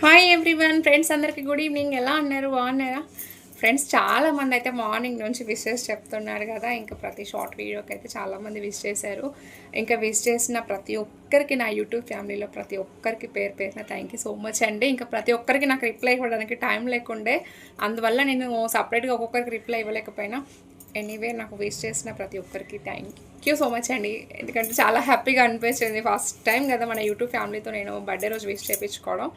Hi everyone friends అందరికీ good evening ఎలా ఉన్నారు? బాగున్నారా? ఫ్రెండ్స్ చాలా మంది అయితే మార్నింగ్ నుంచి విషెస్ చెప్తున్నారు కదా. ఇంకా ప్రతి షార్ట్ వీడియోకి అయితే చాలామంది విష్ చేశారు. ఇంకా విష్ చేసిన ప్రతి ఒక్కరికి నా యూట్యూబ్ ఫ్యామిలీలో ప్రతి ఒక్కరికి పేరు పేరున థ్యాంక్ యూ సో మచ్ అండి. ఇంకా ప్రతి ఒక్కరికి నాకు రిప్లై ఇవ్వడానికి టైం లేకుండే. అందువల్ల నేను సపరేట్గా ఒక్కొక్కరికి రిప్లై ఇవ్వలేకపోయినా. ఎనీవే నాకు విష్ చేసిన ప్రతి ఒక్కరికి థ్యాంక్ యూ సో మచ్ అండి. ఎందుకంటే చాలా హ్యాపీగా అనిపించింది ఫస్ట్ టైం కదా మన యూట్యూబ్ ఫ్యామిలీతో నేను బర్త్డే రోజు విష్ చేయించుకోవడం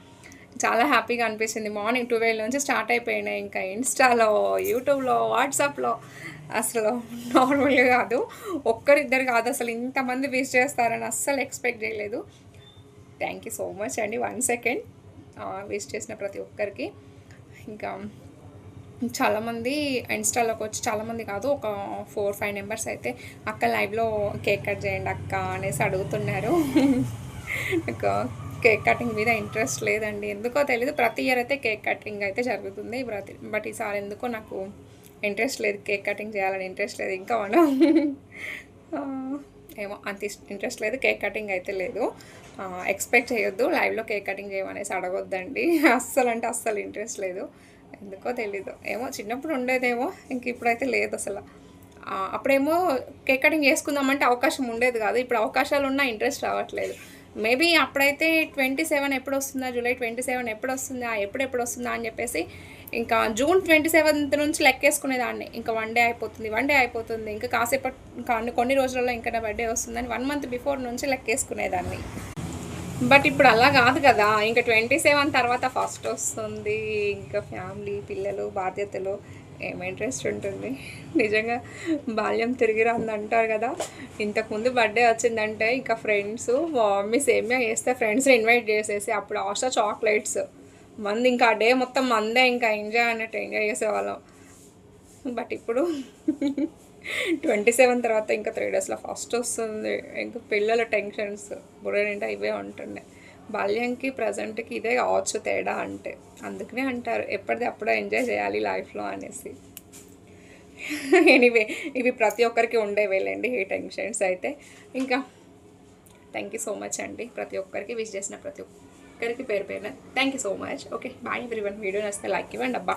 చాలా హ్యాపీగా అనిపించింది మార్నింగ్ ట్వెల్వ్ నుంచి స్టార్ట్ అయిపోయినాయి ఇంకా ఇన్స్టాలో యూట్యూబ్లో వాట్సాప్లో. అసలు నార్మల్గా కాదు. ఒక్కరిద్దరు కాదు. అసలు ఇంతమంది విష్ చేస్తారని అస్సలు ఎక్స్పెక్ట్ చేయలేదు. థ్యాంక్ యూ సో మచ్ అండి. One second. విష్ చేసిన ప్రతి ఒక్కరికి. ఇంకా చాలామంది ఇన్స్టాలోకి వచ్చి చాలామంది కాదు ఒక ఫోర్ ఫైవ్ మెంబర్స్ అయితే అక్క లైవ్లో కేక్ కట్ చేయండి అక్క అనేసి అడుగుతున్నారు. నాకు కేక్ కటింగ్ మీద ఇంట్రెస్ట్ లేదండి. ఎందుకో తెలీదు. ప్రతి ఇయర్ అయితే కేక్ కటింగ్ అయితే జరుగుతుంది. ప్రతి బట్ ఈసారి ఎందుకో నాకు ఇంట్రెస్ట్ లేదు కేక్ కటింగ్ చేయాలని ఇంట్రెస్ట్ లేదు. ఇంకా మనం ఏమో అంత ఇంట్రెస్ట్ లేదు. కేక్ కటింగ్ అయితే లేదు. ఎక్స్పెక్ట్ చేయొద్దు. లైవ్లో కేక్ కటింగ్ చేయమనేసి అడగొద్దండి. అస్సలు అంటే అస్సలు ఇంట్రెస్ట్ లేదు. ఎందుకో తెలీదు. ఏమో చిన్నప్పుడు ఉండేదేమో. ఇంక ఇప్పుడైతే లేదు అసలు. అప్పుడేమో కేక్ కటింగ్ చేసుకుందామంటే అవకాశం ఉండేది కాదు. ఇప్పుడు అవకాశాలు ఉన్నా ఇంట్రెస్ట్ రావట్లేదు. మేబీ అప్పుడైతే ట్వంటీ సెవెన్ ఎప్పుడు వస్తుందా జూలై ట్వంటీ సెవెన్ ఎప్పుడు వస్తుందా ఎప్పుడు ఎప్పుడు వస్తుందా అని చెప్పేసి ఇంకా జూన్ ట్వంటీ సెవెంత్ నుంచి లెక్కేసుకునేదాన్ని. ఇంకా వన్ డే అయిపోతుంది వన్ డే అయిపోతుంది. ఇంకా కాసేపటి అన్ని- కొన్ని రోజులలో ఇంకా నా బర్త్డే వస్తుందని వన్ మంత్ బిఫోర్ నుంచి లెక్కేసుకునేదాన్ని. బట్ ఇప్పుడు అలా కాదు కదా ఇంకా ట్వంటీ సెవెన్ తర్వాత ఫస్ట్ వస్తుంది. ఇంకా ఫ్యామిలీ పిల్లలు బాధ్యతలు ఏం ఇంట్రెస్ట్ ఉంటుంది? నిజంగా బాల్యం తిరిగి రాంది అంటారు కదా. ఇంతకుముందు బర్త్డే వచ్చిందంటే ఇంకా ఫ్రెండ్స్ మా మమ్మీ సేమియా చేస్తే ఫ్రెండ్స్ని ఇన్వైట్ చేసేసి అప్పుడు ఆశ చాక్లెట్స్ మంది ఇంకా ఆ డే మొత్తం మందే ఇంకా ఎంజాయ్ అన్నట్టు ఎంజాయ్ చేసేవాళ్ళం. బట్ ఇప్పుడు ట్వంటీ సెవెన్ తర్వాత ఇంకా త్రీ డేస్లో ఫస్ట్ వస్తుంది. ఇంకా పిల్లల టెన్షన్స్ బుర్ర నిండా ఇవే ఉంటుండే బాల్యంకి ప్రజెంట్కి ఇదే కావచ్చు తేడా అంటే. అందుకనే అంటారు ఎప్పటిది అప్పుడే ఎంజాయ్ చేయాలి లైఫ్లో అనేసి. ఎనీవే ఇవి ప్రతి ఒక్కరికి ఉండేవేలేండి ఈ టెన్షన్స్ అయితే. ఇంకా థ్యాంక్ యూ సో మచ్ అండి ప్రతి ఒక్కరికి విష్ చేసిన ప్రతి ఒక్కరికి పేరు పేరున. Thank you so much okay bye everyone video నచ్చితే లైక్ ఇవ్వండి అబ్బా.